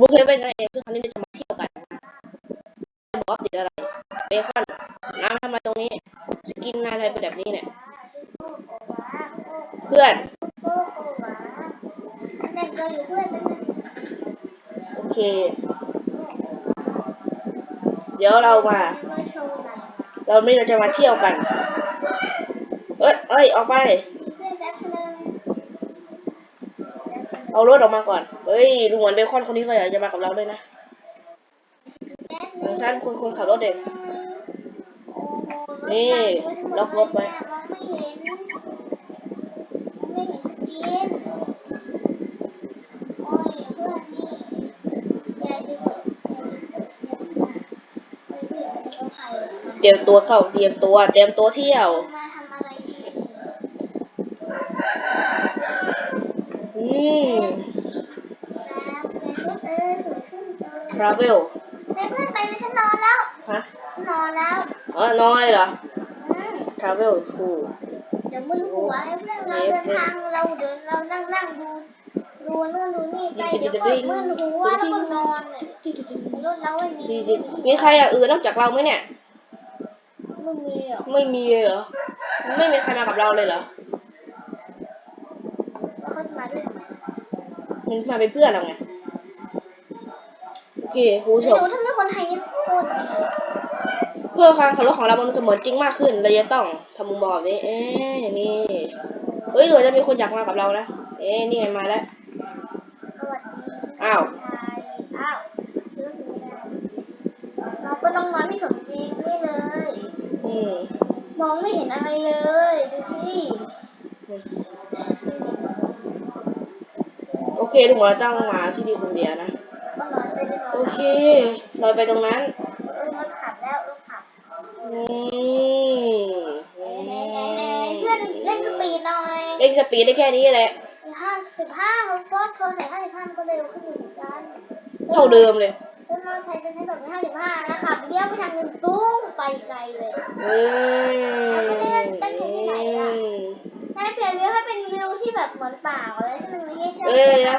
บุกเพเป็นกันเองซึ่งครั้งนี้จะมาเที่ยวกันจะบอกว่าติดอะไรเบคอนน้ำทำไมตรงนี้ สกินนายอะไรเป็นแบบนี้เนี่ย เพื่อนโอเค เดี๋ยวเรามา เราไม่เราจะมาเที่ยวกัน เอ้ยเอ้ยออกไป เพื่อนแป๊บนึง เอารถออกมาก่อนเฮ้ยดูเหมือนเบคอนคนนี้เขาอยากจะมากับเราด้วยนะแป๊บขนึอฉันคนคนขับรถเด็กโอ้โหนี่ล็อกรถไว้มองไม่เห็นไม่เห็นสกินโอ้ยเพื่อนนี่ยายไปเตรียมตัวเข้า เตรียมตัว เตรียมตัวเที่ยว มาทำอะไรเนี่ยอืมแล้วในชุดเออสวยขึ้นเออ travel ไปเพื่อนไปเลยฉันนอนแล้วฮะฉันนอนแล้วเออนอนเลยเหรอ อืม travel school เดี๋ยวมึนหัวไอ้เพื่อนเราเดินทางเราเดินเรานั่งนั่งดูดูนู่นดูนี่ไปเดี๋ยวก็มึนหัวแล้วก็นอนเลยรถเราไม่มีจริงๆมีใครอย่างอื่นนอกจากเราไหมเนี่ย ไม่มีหรอกไม่มีเลยเหรอ ไม่มีใครมากับเราเลยเหรอ แล้วเขาจะมาด้วยทำไม มันมาเป็นเพื่อนเราไงโอเคคุณผู้ชเดี๋ยมวทำให้คนไทยนี่โคตรดีเพื่อความขับรถของเรามันจะเหมือนจริงมากขึ้นเราจะต้องทำมุมมองแบบนี้เอ๊ะนี่เฮ้ยหรือจะมีคนอยากมากับเรานะเอ๊ะนี่ไงมาแล้วสวัสดีอ้าวคนไทยอ้าวชื่อไม่ได้เราก็ต้องนอนไม่สมจริงนี่เลยอืมมองไม่เห็นอะไรเลยดูสิ เคทุกคนเราต้องมาที่นี่คนเดียวนะ ก็นอนไปได้นอนโอเคเราไปตรงนั้นเออรถขับแล้วรถขับอืมไหนไหนไหนเพื่อนเล่นสปีดหน่อยเร่งสปีดได้แค่นี้แหละ ห้าสิบห้าเขาฟอสโทรใส่ห้าสิบห้ามันก็เร็วขึ้นอยู่เหมือนกันเท่าเดิมเลยรถมอเตอร์ไซค์จะใช้แบบห้าสิบห้านะครับเลี้ยวไปทางหนึ่งตุ้งไปไกลเลยเอ้ยใช้เปลี่ยนวิวให้เป็นวิว ที่แบบเหมือนป่าอะไรที่มันไม่ใช่เอ้ยนะ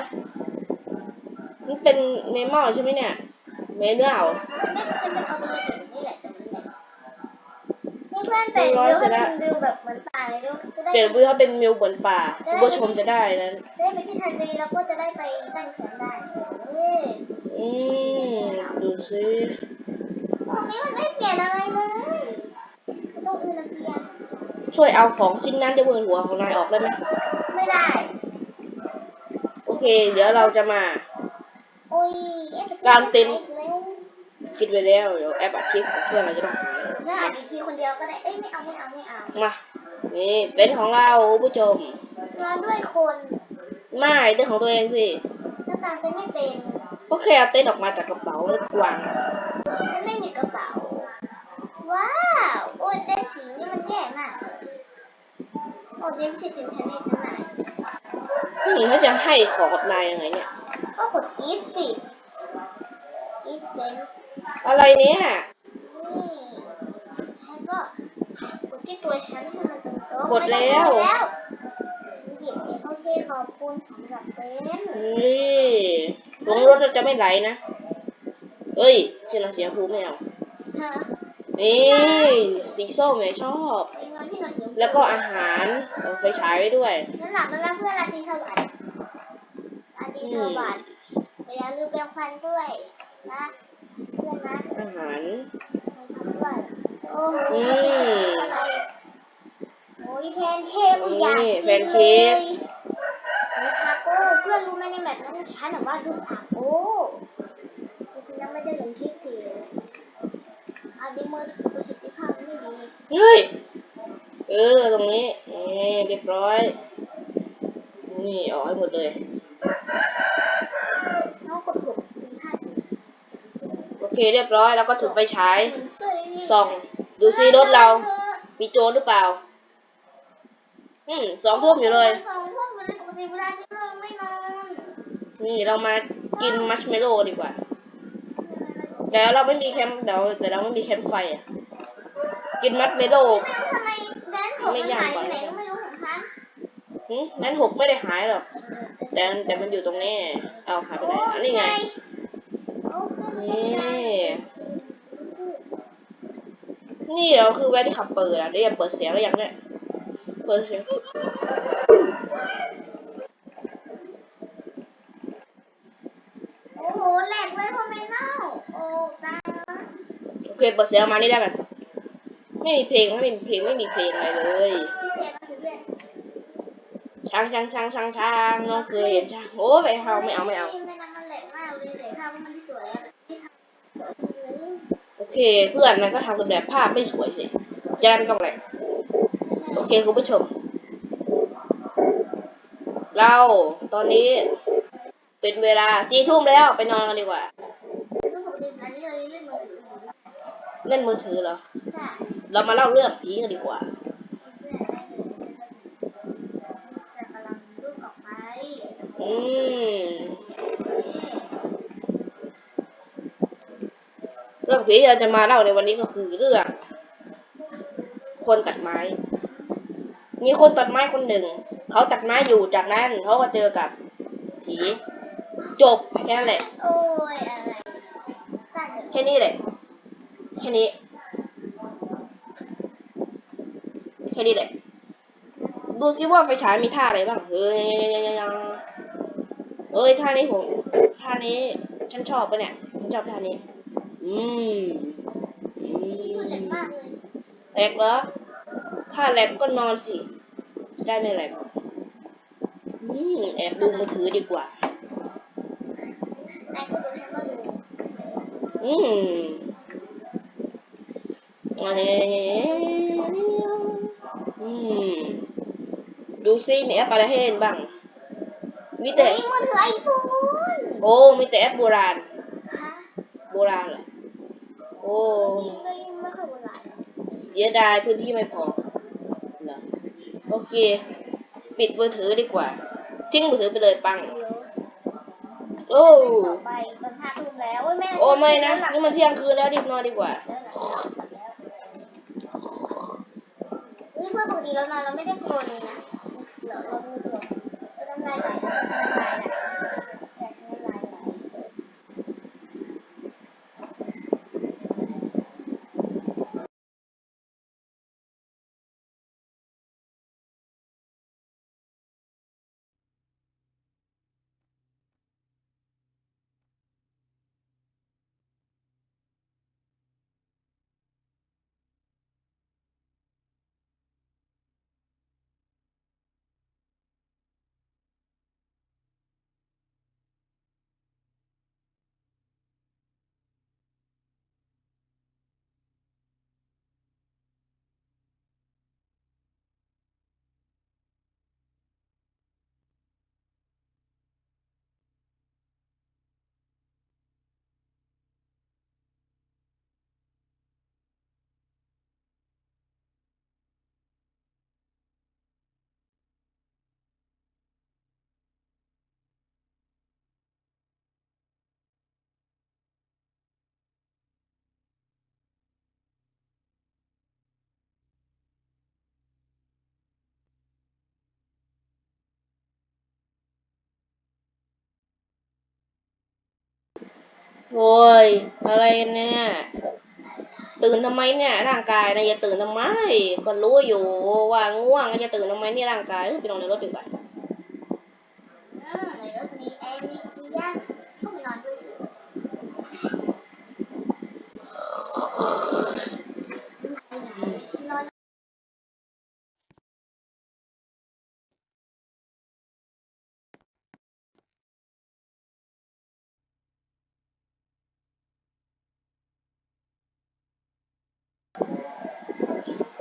นี่เป็นเมมอลใช่ไหมเนี่ย เมเนลไม่จะเป็นออโตเมติกนี่แหละนี่เพื่อนเปลี่ยนวิวให้เป็นวิวแบบเหมือนป่าเลยดูจะได้เปลี่ยนวิวให้เป็นมิวบนป่าคุณผู้ชมจะได้นั้นได้ไปที่ทะเลแล้วก็จะได้ไปตั้งแคมป์ได้เฮ้ยอืมดูซิตรงนี้มันไม่เปลี่ยนอะไรเลยตรงอื่นมันเปลี่ยนช่วยเอาของชิ้นนั้นที่บนหัวของนายออกได้ไหม ไม่ได้ โอเค เดี๋ยวเราจะมาโอ้ยเอ๊ะกางเต็นท์เร็วคิดไว้แล้ว เดี๋ยวแอปอัดคลิปของเพื่อนเราจะต้องหายแล้วอัดอีกทีคนเดียวก็ได้ เอ้ยไม่เอาไม่เอาไม่เอา มา นี่เต็นท์ของเราคุณผู้ชมมาด้วยคนไม่เต็นท์ของตัวเองสิหน้าตาเป็นไม่เป็น ก็แค่เอาเต็นท์ออกมาจากกระเป๋าแล้ววางฉันไม่มีกระเป๋า ว้าว โอ้ยเต้นสีนี่มันแย่มากเลย โอ้เดมสิถึงฉันเองนะนายอืมถ้าจะให้ของกับนายยังไงเนี่ย ก็กดกีฟสิกีฟเดมอะไรเนี่ย นี่ฉันก็กดที่ตัวฉันให้มันตรงโต๊ะกดแล้ว ไม่ต้องกดแล้วฉันหยิบเองโอเคขอบคุณสำหรับเต้นนี่ลงรถเราจะไม่ไหลนะเอ้ยที่เราเสียภูมิไม่เอาฮะนี่สีส้มเนี่ยชอบ แล้วก็อาหารเอาไฟฉายไว้ด้วย นั่นหลับนั่นแล้วเพื่อนราตรีสวัสดิ์ราตรีสวัสดิ์อย่าลืมแปรงฟันด้วยนะเพื่อนนะอาหารด้วยโอ้โหอือะไรโอ้ยแพนเค้กอยากนี่กินเลยมีทาโก้เพื่อนรู้ไหมในแบบนั้นฉันแบบว่าดูทาโก้ฉันยังไม่ได้ลงคลิปถืออาดิเมอร์ประสิทธิภาพไม่ดีเฮ้ย เออตรงนี้นี่เรียบร้อย นี่ออกให้หมดเลยน้องกดหกสี่ห้าสี่สี่โอเคเรียบร้อยแล้วก็ถือไฟฉายสวยดีส่องดูซิรถเรา มีโจรหรือเปล่า อืมสองทุ่มอยู่เลยสองทุ่มเลยปกติเวลาที่เราไม่นอนนี่เรามากินมัชเมลโล่ดีกว่าแต่เราไม่มีแคมป์เดี๋ยวแต่เราไม่มีแคมไฟอะ กินมัชเมลโล่ ทำไมแดนผมมันหายไปไหนก็ไม่รู้ของฉันหึนั้นหกไม่ได้หายหรอก แต่แต่มันอยู่ตรงนี้ เอาหายไปไหนอันนี้ไง นี่ นี่เดี๋ยวคือเวลาที่ขับเปิดอะเดี๋ยวอย่าเปิดเสียงก็ยังเนี่ยเปิดเสียงโอ้โหแหลกเลยพ่อแม่เน่าโอ้ตายแล้วโอเคเปิดเสียงออกมานี่ได้กัน ไม่มีเพลงไม่มีเพลงไม่มีเพลงอะไรเลยพี่เรียนมาถึงเรียนช้างช้างช้างช้างช้างน้องเคยเห็นช้างโอ้ไปเอาไม่เอาไม่เอาไม่นำมันแหลกมากเลยแต่ภาพมันไม่สวยอะที่ทำสวยเลยโอเค เพื่อนมันก็ทำกันแบบภาพไม่สวยสิจะได้ไม่ต้องแหลกโอเคคุณผู้ชม เราตอนนี้เป็นเวลาสี่ทุ่มแล้วไปนอนกันดีกว่าก็ปกติอันนี้เราเล่นมือถืออยู่เล่นมือถือเหรอใช่ เรามาเล่าเรื่องผีกันดีกว่าแต่กำลังรูปออกไปอืมเรื่องผีที่เราจะมาเล่าในวันนี้ก็คือเรื่อง คนตัดไม้ มีคนตัดไม้คนหนึ่ง เขาตัดไม้อยู่จากนั้นเขาก็เจอกับผีจบแค่นั้นแหละโอ้ยอะไรสั้นเดี๋ยวแค่นี้แหละแค่นี้ แค่นี้แหละ ดูซิว่าไฟฉายมีท่าอะไรบ้าง เฮ้ยยังเอ้ยท่านี้ผมท่านี้ ฉันชอบปะเนี่ย ฉันชอบท่านี้ อืมอืมแหลกเหรอถ้าแหลกก็นอนสิจะได้ไม่แหลกอืมแอบดูมือถือดีกว่าอืมอะไร อืม ดูซิมีแอปอะไรให้เล่นบ้าง มีแต่เฮ้ยมือถือไอโฟนโอ้ มีแต่แอปโบราณ ค่ะโบราณเหรอโอ้ยิ่งก็ยิ่งไม่ค่อยโบราณหรอกเสียดายพื้นที่ไม่พอเหรอโอเค ปิดมือถือดีกว่า ทิ้งมือถือไปเลยปัง เดี๋ยวโอ้ ต่อไปจนห้าทุ่มแล้วโอ้ยแม่โอ้ไม่นะหลับนี่มันเที่ยงคืนแล้วรีบนอนดีกว่า แล้วหลับแล้วหลับแล้ว มื่อปกติเรานอนเราไม่ได้กลัวเลยนะเราเราดูตัวเราทำลายไหลเราทำลายไหลอย โอ้ยอะไรเนี่ย ตื่นทำไมเนี่ยร่างกายนะอย่าตื่นทำไม ก็รู้อยู่ว่าง่วงจะตื่นทำไมนี่ร่างกายไปนอนในรถดีกว่าอืมในรถมีแอร์มีเตียงก็ไปนอนด้วย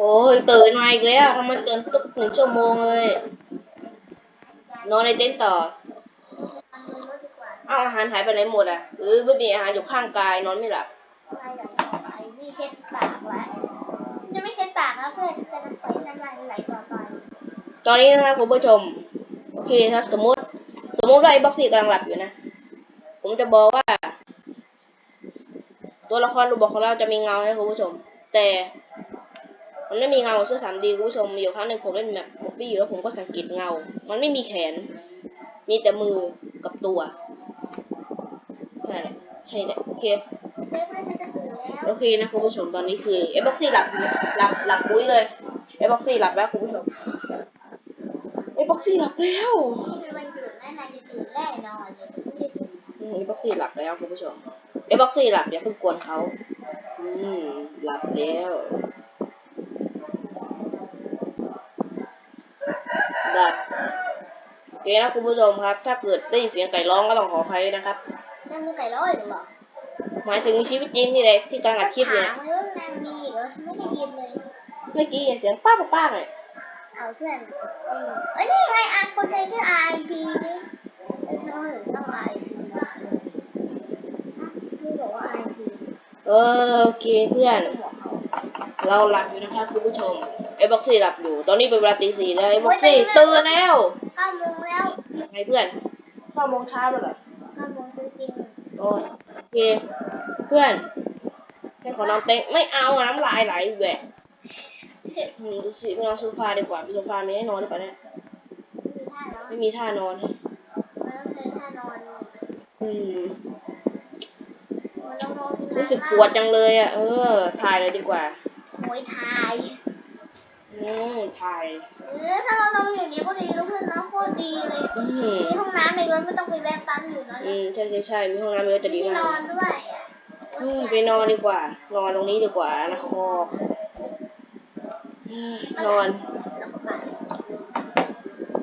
โอ้ยตื่นมาอีกแล้วทำไมตื่นตุ๊กหนึ่งชั่วโมงเลย นอนในเต็นท์ต่อนอนบนรถดีกว่าอ้าวอาหารหายไปไหนหมดอะเออไม่มีอาหารอยู่ข้างกายนอนไม่หลับไปไหลต่อไปนี่เช็ดปากไว้ฉันจะไม่เช็ดปากแล้วเพื่อฉันจะน้ำปล่อยให้น้ำลายไหลต่อไปตอนนี้นะครับคุณผู้ชม โอเคครับ สมมติ สมมติว่าไอ้บ็อกซี่กำลังหลับอยู่นะ ผมจะบอกว่า ตัวละครรูบอกของเราจะมีเงาให้คุณผู้ชม แต่ มันไม่มีเงาของเสื้อสามดีคุณผู้ชมอยู่ครั้งหนึ่งผมเล่นแบบบ๊อบบี้แล้วผมก็สังเกตเงา มันไม่มีแขน มีแต่มือกับตัวแค่นั้นแค่นี้แหละโอเคโอเคนะคุณผู้ชมตอนนี้คือเอบ็อกซี่หลับหลับหลับปุ้ยเลยเอบ็อกซี่หลับแล้วคุณผู้ชมเอบ็อกซี่หลับแล้วเอนเลยไม่ได้ตื่นอืมเอบ็อกซี่หลับแล้วคุณผู้ชมเอบ็อกซี่หลับอย่าเพิ่งกวนเขาอืมหลับแล้วหลับโอเค นะคุณผู้ชมครับ ถ้าเกิดได้ยินเสียงไก่ร้องก็ต้องขออภัยนะครับนั่งมีไก่ร้อยหรือเปล่าหมายถึงชีวิตจริงนี่เลยที่กำลังอัดคลิปอยู่ถาเนี่ยมเลยว่านางมีอีกเหรอไม่ได้ยินเลยเมื่อกี้เสียงป้าป้าป้าหน่อยเอาเพื่อนอืมเอ้ยนี่ไงอ่านคนใจชื่อ RIP นี่เออเขาถึงต้อง RIP นะนี่บอกว่า RIP เออโอเคเพื่อนหัวเขาเราหลับอยู่นะครับคุณผู้ชมไอ้บ็อกซี่หลับอยู่ ตอนนี้เป็นเวลาตีสี่แล้วไอ้บ็อกซี่ตื่นแล้ว เก้าโมงแล้วไงเพื่อนเก้าโมงเช้าแล้วเหรอเก้าโมงจริงโอ้ยโอเค เพื่อนแค่ขอนอนเต็งไม่เอาอะน้ำลายไหลแหวะๆเสร็จอืมดูสิไปนอนโซฟาดีกว่าไปโซฟามีให้นอนหรือเปล่าเนี่ยมีท่าเนาะไม่มีท่านอนมันต้องใช้ท่านอนอืมมันต้องนอนรู้สึกปวดจังเลยอะเออถ่ายเลยดีกว่าโอยทาย อืมถ่าย เออถ้าเราเราอยู่นี้ก็ดีแล้วเพื่อนนะโคตรดีเลย อืมมีห้องน้ำในรถไม่ต้องไปแวะปั๊มอยู่นะอืมใช่ใช่ใช่มีห้องน้ำมีรถจะดีที่มานกอนด้วยอะอืมไปนอนดีกว่า นอนตรงนี้ดีกว่านะคอเฮ้ยนอน แล้วก็ไป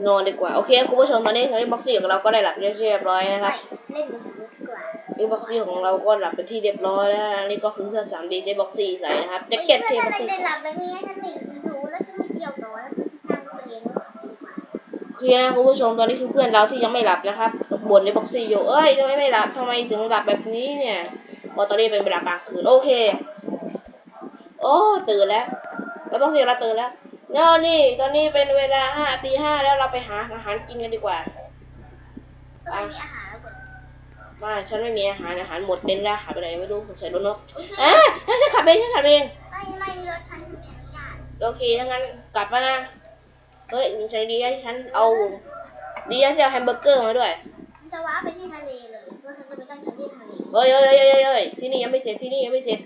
นอนดีกว่า โอเคคุณผู้ชมตอนนี้คลิปบ็อกซี่ของเราก็ได้หลับเรียบร้อยนะครับไม่เล่นมือถือดีกว่าคลิปบ็อกซี่ของเราก็หลับเป็นที่เรียบร้อยแล้วอันนี่ก็คือเสื้อสามดีที่บ็อกซี่ใส่นะครับแจ็คเก็ตที่เพื่บ็ออนกอะไรซี่ได้ใส่หลับแบบนี้ฉัน โอเคนะคุณผู้ชมตอนนี้คือเพื่อนเราที่ยังไม่หลับนะครับบ่นในบ็อกซี่อยู่เอ้ยทำไมไม่หลับทำไมถึงหลับแบบนี้เนี่ยเพอตอนนี้เป็นเวลากลางคืนโอเค โอ้ตื่นแล้วแล้วบ็อกซี่เราตื่นแล้วแล้วนี่ตอนนี้เป็นเวลาห้าตีห้าแล้วเราไปหาอาหารกินกันดีกว่าก็ไม่มีอาหารแล้วก่อนว่าฉันไม่มีอาหารอาหารหมดเต็นแล้วหายไปไหนไม่รู้ใส่รถนกอะฉันขับเองฉันขับเองไม่ไม่รถฉันไม่อนุญาตโอเคถ้างั้นกลับมานะ เฮ้ยใจดีให้ฉันเอาดีให้เอาแฮมเบอร์เกอร์มาด้วยฉันจะว้าไปที่ทะเลเลยเพราะฉันจะไปตั้งแคมป์ที่ทะเลเฮ้ยเฮ้ยเฮ้ยเฮ้ยเฮ้ยที่นี่ยังไม่เสร็จที่นี่ยังไม่เสร็จ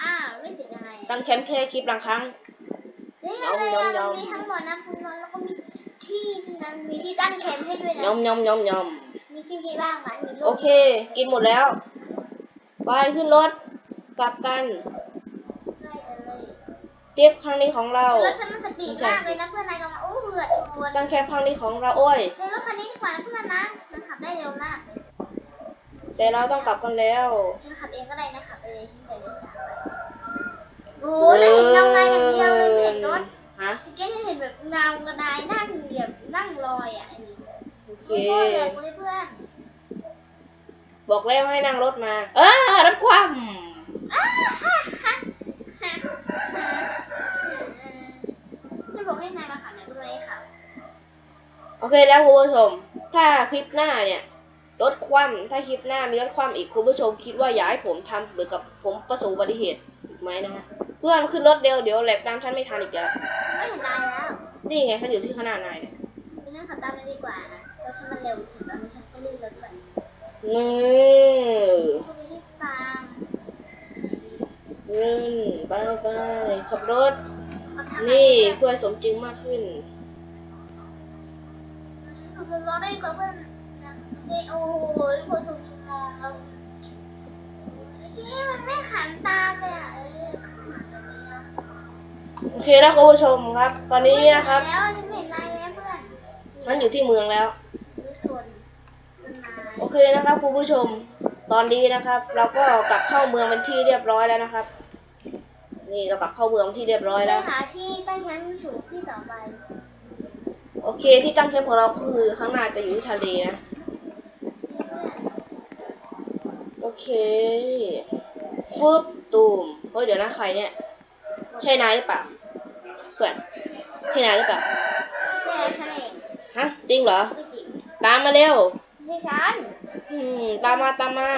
อ้าวไม่เสร็จยังไงตั้งแคมป์แค่คลิปบางครั้งนี่อะไรอะมันมีทั้งบ่อน้ำพุร้อนแล้วก็มีที่นั้นมีที่ตั้งแคมป์ให้ด้วยยนะอมยอมยอมยอมมีที่กี่บ้างวะมีโอเค กินหมดแล้ว ไปขึ้นรถกลับกันได้เลยเทียบครั้งนี้ของเรารถฉันมันสปีดมากเลยนะเพื่อนนายลอง มาโอ้เหือดโหดตั้งแคมป์ครั้งนี้ของเราโอ้ยในรถคันนี้ดีกว่านะเพื่อนนะ มันขับได้เร็วมากเลยแต่เราต้องกลับกันแล้วฉันขับเองก็ได้นะขับไปเลยที่ไหนเลยโอ้โหแล้วเห็นเงาไงอย่างเดียวเลยไม่เห็นรถฮะเมื่อกี้เห็นแบบเงากระดายนั่งเหยียบนั่งลอยอะอันนี้โอเคโอ้ยแหลกเลยเพื่อนบอกแล้วให้นั่งรถมา เออรถคว่ำอ้าฮ่าฮ่าฮ่าจะบอกให้นายมาขับไห นก็ไม่ได้ขับโอเคแล้วคุณผู้ชม ถ้าคลิปหน้าเนี่ยรถคว่ำถ้าคลิปหน้ามีรถคว่ำอีกคุณผู้ชมคิดว่าอยากให้ผมทำเหมือนกับผมประสบอุบัติเหตุอีกไหมนะฮะเพื่อนขึ้นรถเร็วเดี๋ยวแหลกตามฉันไม่ทันอีกแล้วไม่เห็นนายแล้วนี่ไงฉันอยู่ที่ข้างหน้านายเนี่ยไปนั่งขับตามนั้นดีกว่านะรถฉันมันเร็วสุดแล้วฉันก็รีบรถไปนี่ก็ไปที่ฟาร์มนี่ไปไปขับรถเขาทำนี่เพื่อสมจริงมากขึ้น ขับรถได้กว่าเพื่อนนะเฮ้ยโอ้โหคนถูกมองเรานี่มันไม่ขันตามเลยอะโอเคแล้วคุณผู้ชมครับ ตอนนี้นะครับ แล้วฉันเห็นนายแล้วเพื่อนฉันอยู่ที่เมืองแล้ว โอเคนะครับคุณผู้ชม ตอนนี้นะครับ เราก็กลับเข้าเมืองเป็นที่เรียบร้อยแล้วนะครับ นี่เรากลับเข้าเมืองที่เรียบร้อยแล้วหาที่ตั้งแคมป์สูงที่ต่อไป โอเคที่ตั้งแคมป์ของเราคือข้างหน้าจะอยู่ที่ทะเลนะ โอเคฟึบตูมเฮ้ยเดี๋ยวนะใครเนี่ย ใช่นายหรือเปล่าเพื่อนใช่นายหรือเปล่าแม่ฉันเองฮะจริงเหรอ ไม่จริงตามมาเร็วไม่ใช่ฉันอืมตามมาตามมา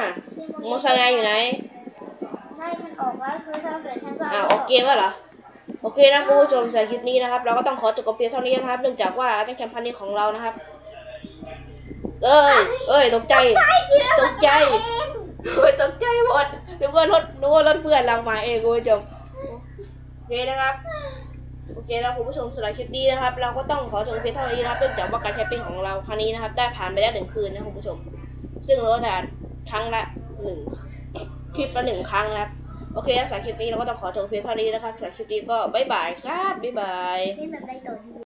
โมอไซค์นายอยู่ไหนไม่ฉันออกแล้วคือถ้าเกิดฉันก็อ่าโอเคว่ะเหรอ โอเคนะคุณผู้ชมสำหรับคลิปนี้นะครับ เราก็ต้องขอจบกับเพียงเท่านี้นะครับ เนื่องจากว่าตั้งแคมป์พันนี้ของเรานะครับ เอ้ย เอ้ย ตกใจ ตกใจโอ้ยตกใจหมดนึกว่ารถนึกว่ารถเพื่อนเรามาเองคุณผู้ชมโอเคนะครับโอเคแล้วคุณผู้ชมสำหรับคลิปนี้นะครับ เราก็ต้องขอจบเพียงเท่านี้นะครับเนื่องจากว่าการใช้เป็นของเราครั้งนี้นะครับ ได้ผ่านไปแล้วหนึ่งคืนนะคุณผู้ชม ซึ่งเราก็จครั้งละหนึ่งคลิปละหนึ่งครั้งนะครับ โอเคสำหรับคลิปนี้เราก็ต้องขอจบเพียงเท่านี้นะครับสำหรับคลิปนี้ก็บ๊ายบายครับบ๊ายบายเล่นแบบใบต่อที